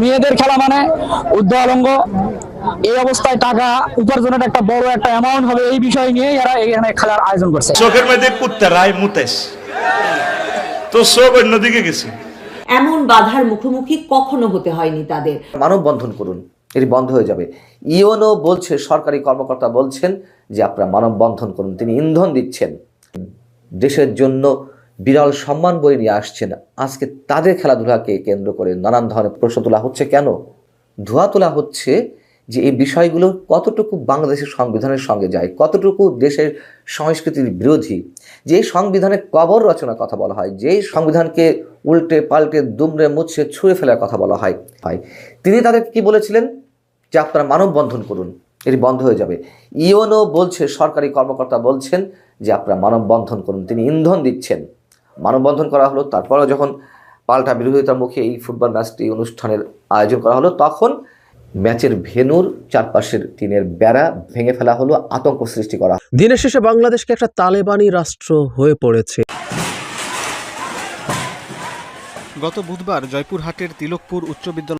মেয়েদের খেলা মানে উদ্যোগালঙ্গ এই অবস্থায় টাকা উপার্জনের একটা বড় একটা অ্যামাউন্ট হবে এই বিষয় নিয়ে এরা এখানে খেলার আয়োজন করছে। চোখের মধ্যে কুত্তা রায় মুতেস তো চোখ অন্যদিকে গেছে। এমন বাধার মুখোমুখি কখনো হতে হয়নি তাদের। মানববন্ধন করুন এটি বন্ধ হয়ে যাবে। ইওনো বলছে সরকারি কর্মকর্তা বলছেন যে আপনারা মানববন্ধন করুন তিনি ইন্ধন দিচ্ছেন। দেশের জন্য বিরল সম্মান বয়ে নিয়ে আসছেন। আজকে তাদের খেলাধুলাকে কেন্দ্র করে নানান ধরনের প্রশ্ন তোলা হচ্ছে কেন? ধোয়া তোলা হচ্ছে যে এই বিষয়গুলো কতটুকু বাংলাদেশের সংবিধানের সঙ্গে যায়, কতটুকু দেশের সংস্কৃতির বিরোধী? যে সংবিধানে কবর রচনার কথা বলা হয় যেই সংবিধানকে উল্টে পাল্টে দুমড়ে মুছে ছুঁড়ে ফেলার কথা বলা হয়। হয় তিনি তাদেরকে কি বলেছিলেন? যে আপনারা মানববন্ধন করুন, এটি বন্ধ হয়ে যাবে। ইওনো বলছে, সরকারি কর্মকর্তা বলছেন যে আপনারা মানববন্ধন করুন। তিনি ইন্ধন দিচ্ছেন। মানববন্ধন করা হলো তারপরও যখন পাল্টা বিরোধিতার মুখে এই ফুটবল ম্যাচটি অনুষ্ঠানের আয়োজন করা হলো তখন ম্যাচের ভেনুর চারপাশের টিনের বেড়া ভেঙে ফেলা হলো আতঙ্ক সৃষ্টি করা দিনের শেষে বাংলাদেশকে একটা তালেবানি রাষ্ট্র হয়ে পড়েছে। গত বুধবার জয়পুরহাটের তিলকপুর উচ্চ বিদ্যালয়